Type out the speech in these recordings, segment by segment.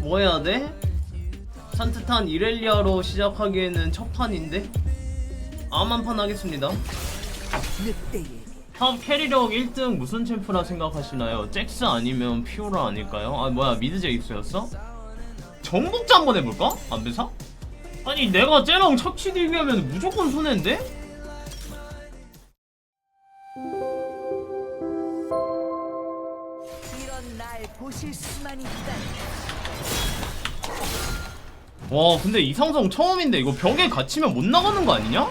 뭐 해야 돼? 산뜻한 이렐리아로 시작하기에는 첫 판인데? 암한판 하겠습니다 탑 캐리력 1등 무슨 챔프라 생각하시나요? 잭스 아니면 피오라 아닐까요? 아 뭐야 미드 제이스였어? 정복자 한번 해볼까? 안배사? 아니 내가 쟤랑 척치 대비하면 무조건 손해인데? 이런 날 보실 수만 있다. 와 근데 이상성 처음인데 이거 벽에 갇히면 못 나가는 거 아니냐?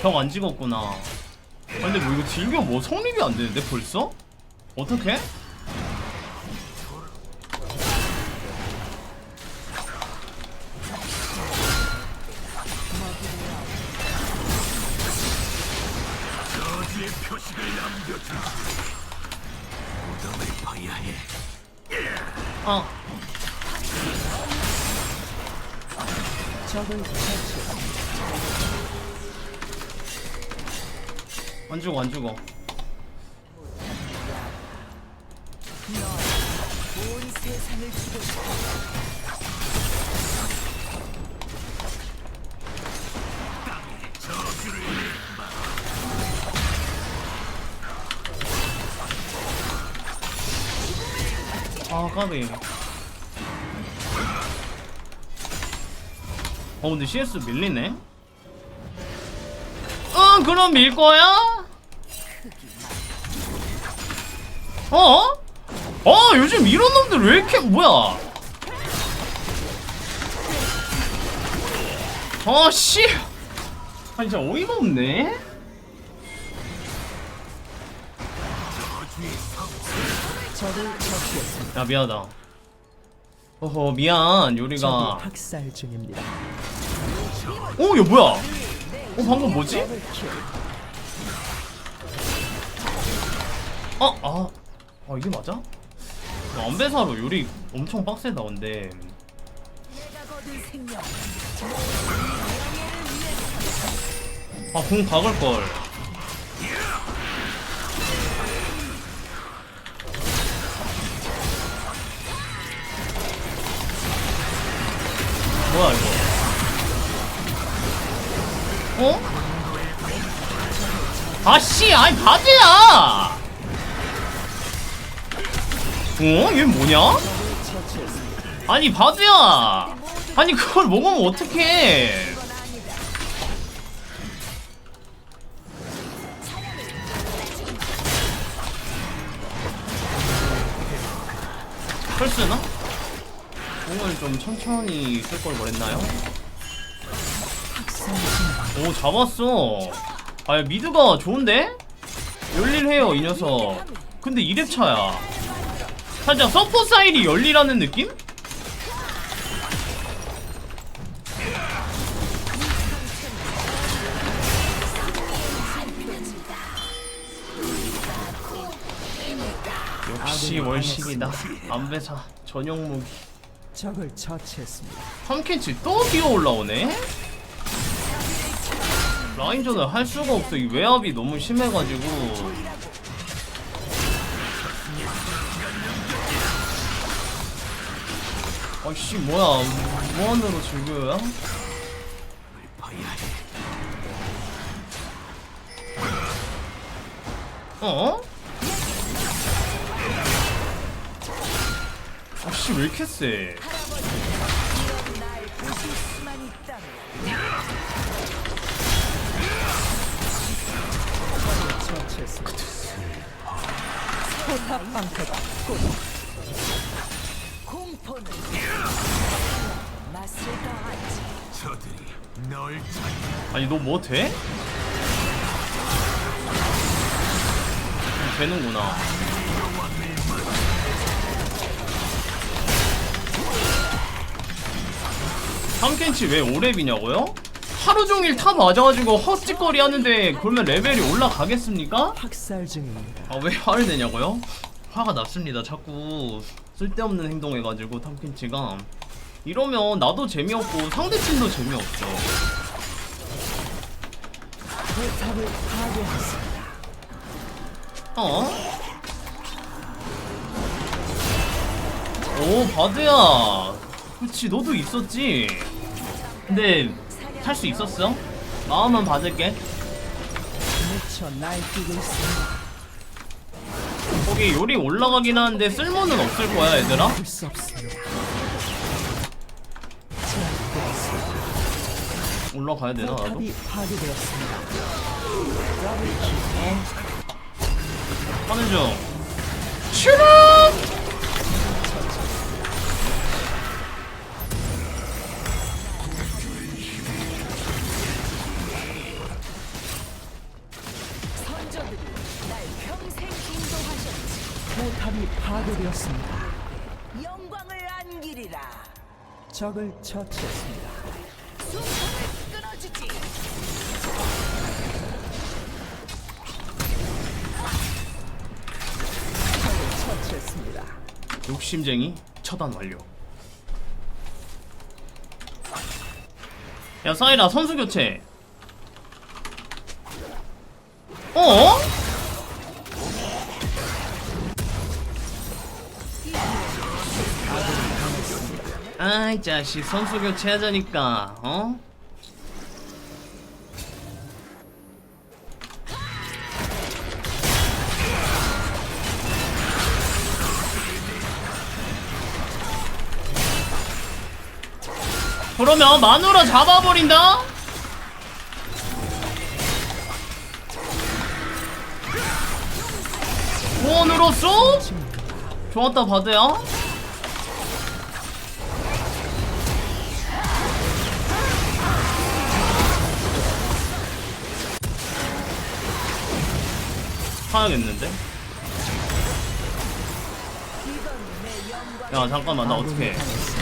벽 안 찍었구나 아, 근데 뭐 이거 딜교 뭐 성립이 안 되는데 벌써? 어떻게? 안 죽어 안 죽어. 아 까비 어 근데 CS 밀리네 응 그럼 밀 거야? 어? 어 요즘 이런 놈들 왜 이렇게 뭐야 아씨 아니 진짜 어이가 없네. 야 미안하다 어허 미안 요리가 학살 중입니다. 어, 야 뭐야? 어, 방금 뭐지? 킬. 아, 아, 아 이게 맞아? 어, 안배사로 요리 엄청 빡세다 근데. 내가 거둔 생명. 아, 공 박을 걸. 뭐야 이거? 어? 아씨, 아니 바지야! 어? 얘 뭐냐? 아니 바드야 아니 그걸 먹으면 어떡해 펄스나? 공을 좀 천천히 쓸 걸 그랬나요? 오 잡았어 아 미드가 좋은데? 열일해요 이 녀석 근데 2렙 차야 살짝 서포 사일이 열리라는 느낌? 역시 월식이다 안배사 전용 무기 적을 처치했습니다. 탐켄치 또 기어 올라오네? 라인전을 할 수가 없어 이 외압이 너무 심해가지고 아씨 뭐야 무한으로 즐겨야? 어? 아씨 왜 이렇게 세? 저들이 널 찾. 아니 너 뭐 돼? 되는구나. 삼켄치 왜 오랩이냐고요? 하루 종일 타 맞아가지고 헛짓거리 하는데 그러면 레벨이 올라가겠습니까? 학살 중입니다. 아 왜 화를 내냐고요? 화가 났습니다. 자꾸 쓸데없는 행동해가지고 탐켄치가 이러면 나도 재미없고 상대팀도 파괴했습니다. 어? 오 바드야 그치 너도 있었지 근데 살수 있었어? 마음은 받을게. 거기 요리 올라가긴 하는데 쓸모는 없을 거야 얘들아 올라가야 되나 나도? 파괴되었습니다. 더블킬. 하는 중 슈름 선조들이 날 평생 인도하셨지. 포탑이 파괴되었습니다. 영광을 안기리라. 적을 처치했습니다. 욕심쟁이 처단 완료 야 사이라 선수 교체 어? 아이 자식 선수 교체하자니까 어? 그러면 마누라 잡아버린다? 구원으로써? 좋았다 바드야 사야겠는데? 야 잠깐만 나 어떡해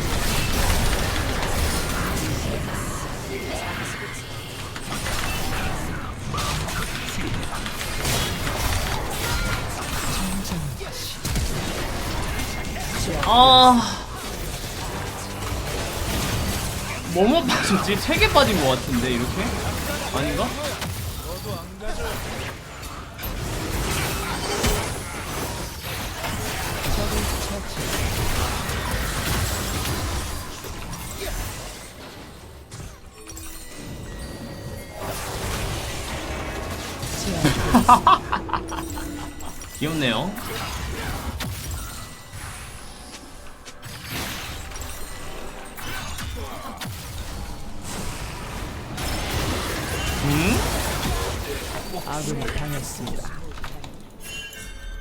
아. 뭐뭐 빠졌지? 세 개 빠진 것 같은데, 이렇게? 아닌가? 귀엽네요. 아군이 당했습니다.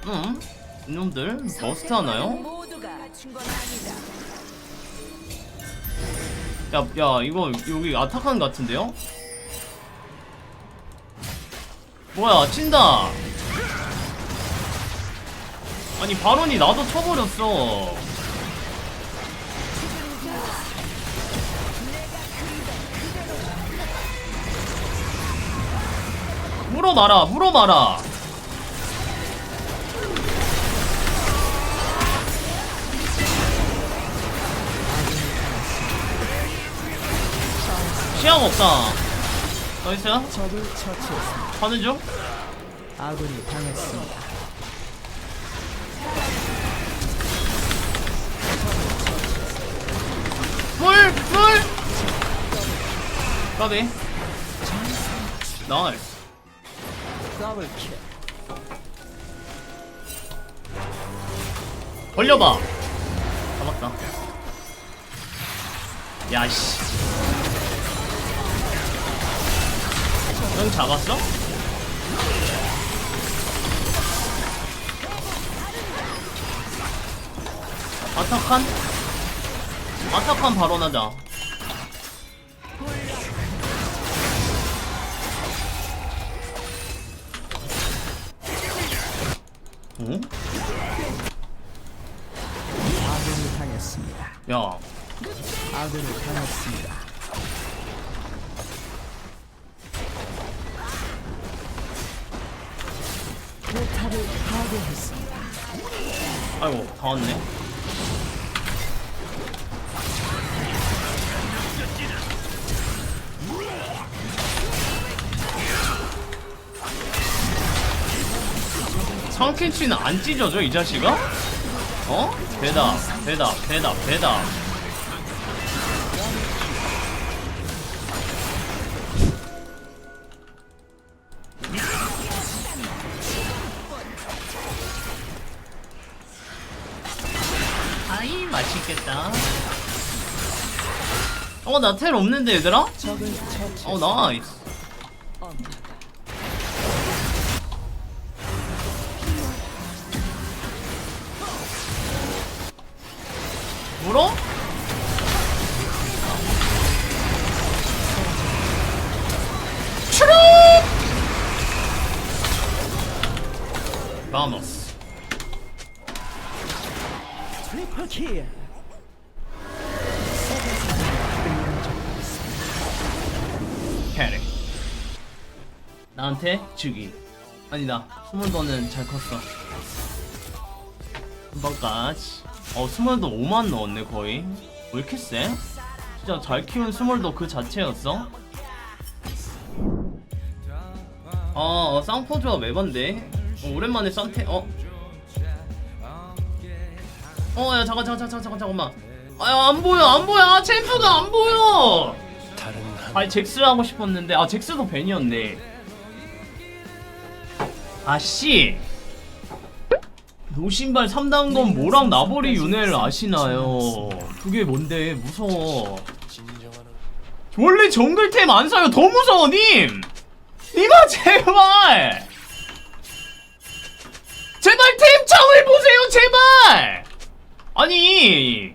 음? 이놈들 버스트 하나요? 야, 야, 이거 여기 아타칸 같은데요? 뭐야, 친다. 아니 바론이 나도 쳐버렸어. 물어봐라, 물어봐라. 시야가 없다. 나이스. 적을 처치했습니다. 하는 중? 아군이 당했습니다. 풀! 풀! 까비. 나이스. 더블킬. 벌려봐. 잡았다. 야씨. 형 잡았어? 아타칸? 아타칸 바로 나자. 어? 아군이 당했습니다. 야, 아군이 당했습니다. 포탑을 파괴했습니다. 아이고, 다 왔네. 상캐치는 안 찢어져 이 자식아? 어? 대답 대답 대답 대답 아이 맛있겠다 어나 텔 없는데 얘들아? 어 나이스 물어? 추룩! Vamos. 트리플 킬. 캐릭. 나한테 주기. 아니다. 스몰더는 잘 컸어. 한 번까지. 어, 스몰더 5만 넣었네, 거의. 왜 이렇게 세? 진짜 잘 키운 스몰더 그 자체였어? 어, 어 쌍포즈가 매번데. 어, 오랜만에 쌍태, 어. 어, 야, 잠깐, 잠깐, 잠깐, 잠깐, 잠깐만. 아, 야, 안 보여, 안 보여. 아, 챔프가 안 보여! 다른 한 아니 잭스를 하고 싶었는데 아 잭스도 벤이었네 아씨 노신발 3단 건 뭐랑 나보리 윤회를 아시나요? 그게 뭔데? 무서워. 원래 정글템 안 사요. 더 무서워 님! 님아 제발! 제발 템창을 보세요 제발! 아니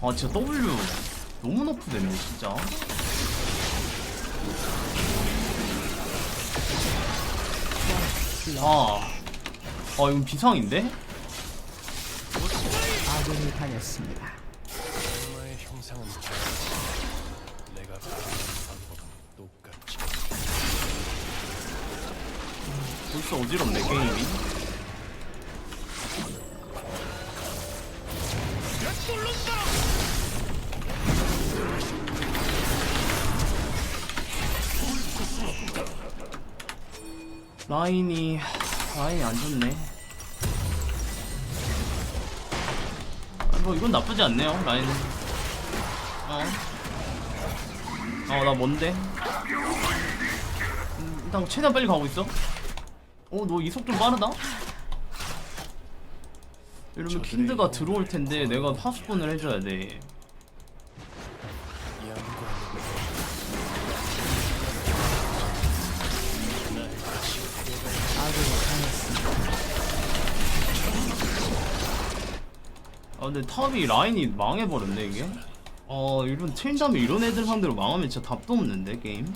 아 진짜 W 너무 높으되네 진짜? 아, 아 이건 비상인데? 아군이 형상은 내가 방법은 똑같지 벌써 어지럽네 게임이 라인이 라인이 안 좋네. 아, 뭐 이건 나쁘지 않네요 라인. 어어나 뭔데? 음, 일단 최대한 빨리 가고 있어. 어, 너 이속 좀 빠르다? 이러면 킨드가 들어올 텐데 내가 파수꾼을 해줘야 돼. 근데 탑이 라인이 망해버렸네, 이게. 어, 이런 트윈다면 이런 애들 상대로 망하면 진짜 답도 없는데, 게임.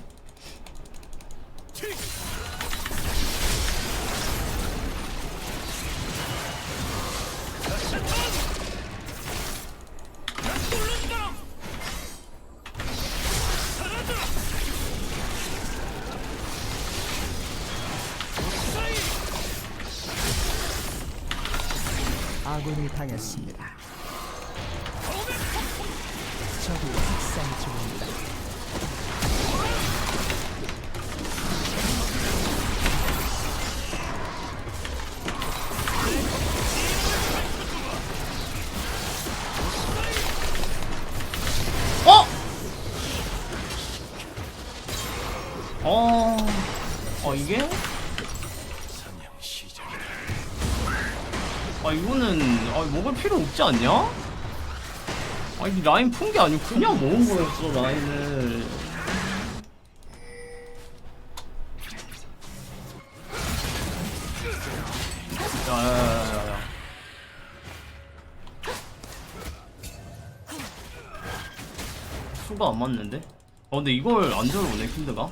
어, 어, 이게? 아, 이거는, 아, 먹을 필요 없지 않냐? 아, 이 라인 푼 게 아니고 그냥 모은 거였어, 라인을. 야, 야, 야, 야, 야. 수가 안 맞는데? 어, 근데 이걸 안 들어오네, 킨드가.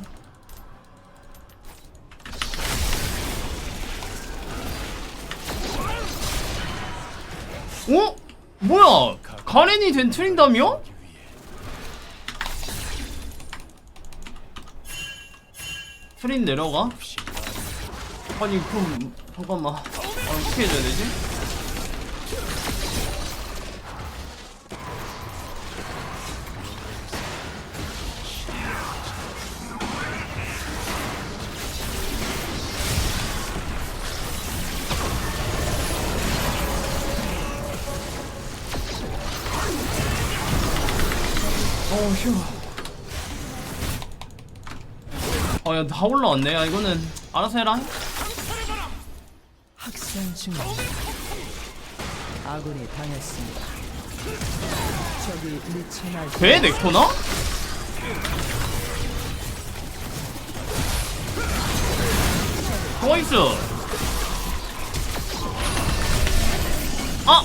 어? 뭐야? 가렌이 된 트린다며? 트린 내려가? 아니 그럼 잠깐만 아, 어떻게 해줘야 되지? 다 올라왔네. 야, 이거는 알아서 해라. 학살 중입니다. 아군이 당했습니다. 적이 미쳐 날 돼, 넥토나? 나이스! 아!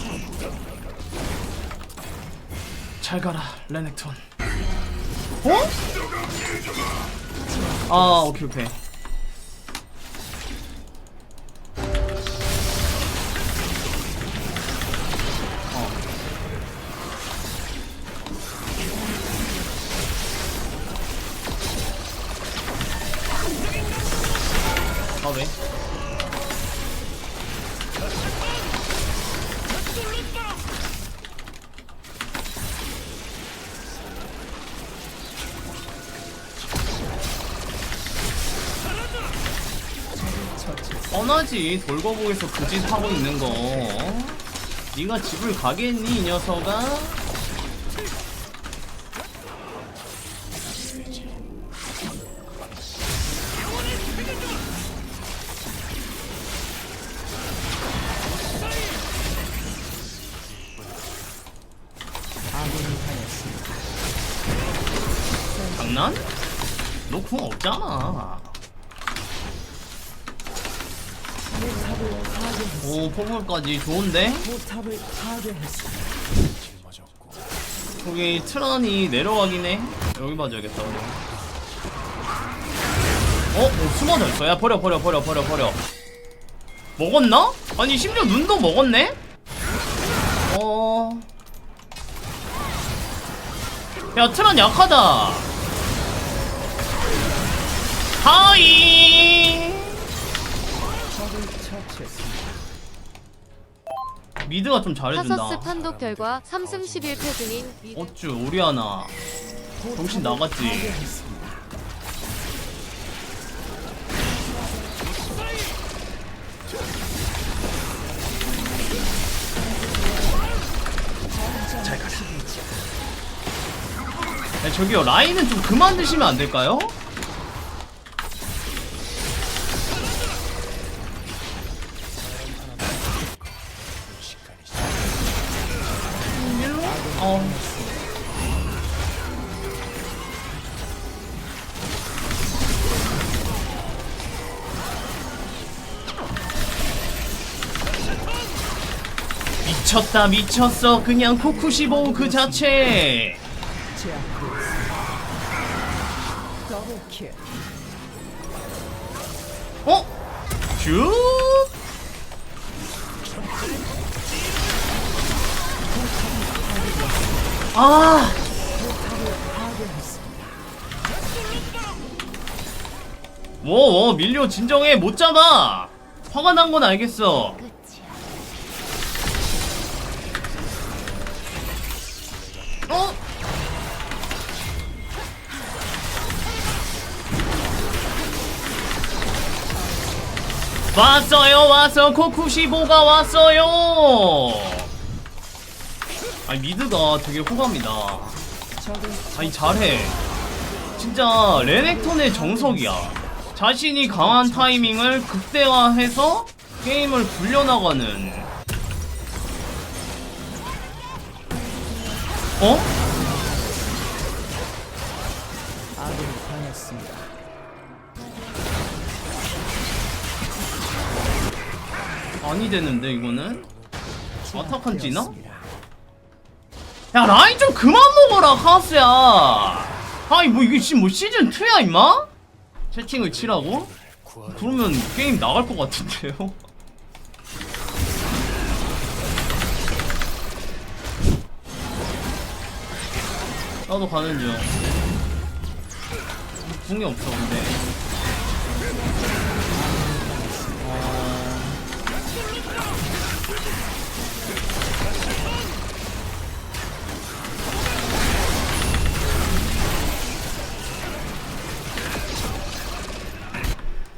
잘 가라, 레넥톤. 어? 아, 오케이, 오케이. 뻔하지 돌거북에서 그 짓 하고 있는 거 네가 집을 가겠니 이 녀석아? 까지 좋은데? 파괴했습니다. 짊어졌고 거기 트런이 내려가긴 해 여기 봐줘야겠다 우리 어? 뭐 숨어져 있어 야 버려 버려 버려 버려 버려 먹었나? 아니 심지어 눈도 먹었네? 어... 야 트런 약하다 하이 미드가 좀 잘해준다 판독 결과 3승 11패 중인 미드 어쭈 오리아나 정신 나갔지 파괴했습니다. 야, 저기요 라인은 좀 그만 드시면 안 될까요? 미쳤다 미쳤어 그냥 코쿠시보 그 자체. 어? 쭉? 아뭐 밀려 진정해 못 잡아 화가 난 건 알겠어 어? 왔어요 왔어. 코쿠시보가 왔어요. 아니 미드가 되게 호감이다. 아니 잘해. 진짜 레넥톤의 정석이야. 자신이 강한 타이밍을 극대화해서 게임을 굴려나가는 어? 아군이 당했습니다. 아니 되는데 이거는 아타칸? 제압되었습니다. 야 라인 좀 그만 먹어라 카스야 아니 뭐 이게 지금 뭐 시즌 2야 임마? 채팅을 치라고? 그러면 게임 나갈 것 같은데요? 나도 가는 중 궁이 없어 근데 어.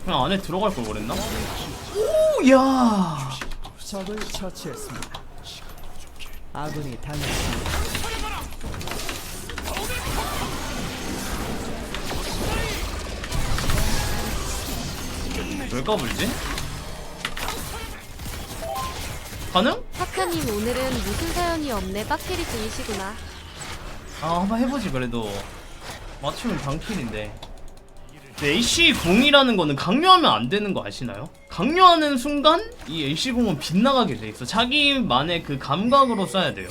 그냥 안에 들어갈 걸 그랬나? 오야 적을 처치했습니다. 아군이 당했습니다. 왜 까불지? 가능? 하카님 오늘은 무슨 사연이 없네 빡캐리 중이시구나. 아 한번 해보지 그래도 맞추면 방킬인데 AC 공이라는 거는 강요하면 안 되는 거 아시나요? 강요하는 순간 이 AC 공은 빗나가게 돼 있어 자기만의 그 감각으로 써야 돼요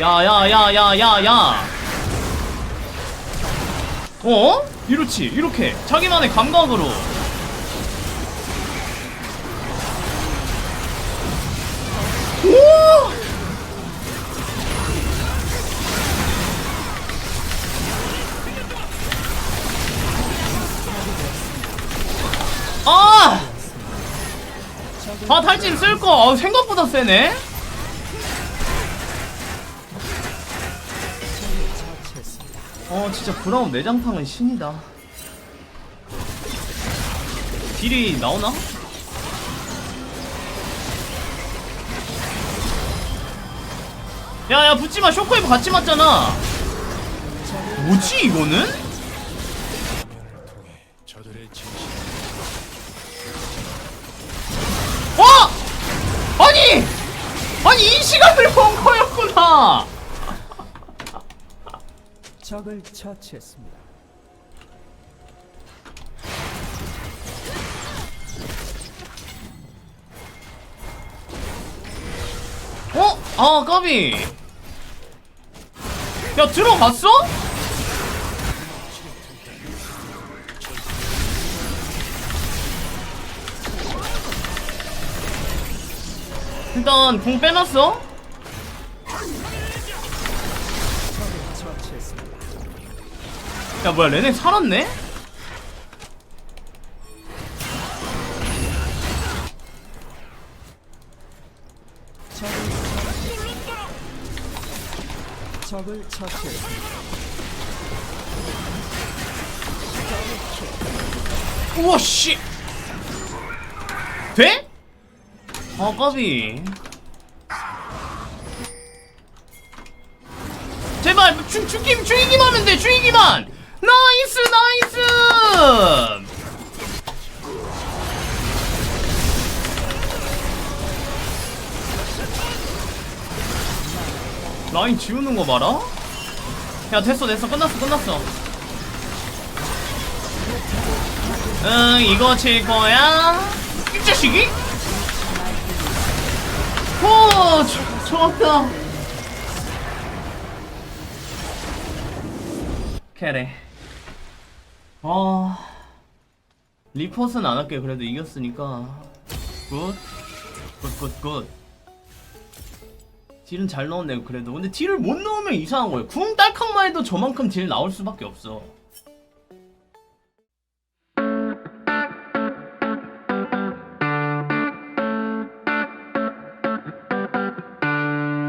야야야야야야 어? 이렇지 이렇게 자기만의 감각으로 오! 아! 아 탈진 쓸거 아, 생각보다 세네 어 진짜 브라운 내장탕은 신이다 딜이 나오나? 야야 붙지마 쇼크웨이브 같이 맞잖아 뭐지 이거는? 어! 아니! 아니 이 시간을 본 거였구나 적을 처치했습니다. 어? 아 까비 야 들어갔어? 일단 궁 빼놨어? 야 뭐야 레넥 살았네? 적을 처치-. 우와 씨 돼? 아 까비 제발 죽, 죽임 죽이기만 하면 돼 죽이기만 나이스 나이스! 라인 지우는 거 봐라. 야 됐어 됐어. 끝났어 끝났어. 응 이거 칠 거야? 이 자식이? 오 좋- 좋았다. 캐래 아. 리포스는 안 할게. 그래도 이겼으니까. 굿굿굿굿. 딜은 잘 넣었네요 그래도. 근데 딜을 못 넣으면 이상한 거예요. 궁 딸캉만 해도 저만큼 딜 나올 수밖에 없어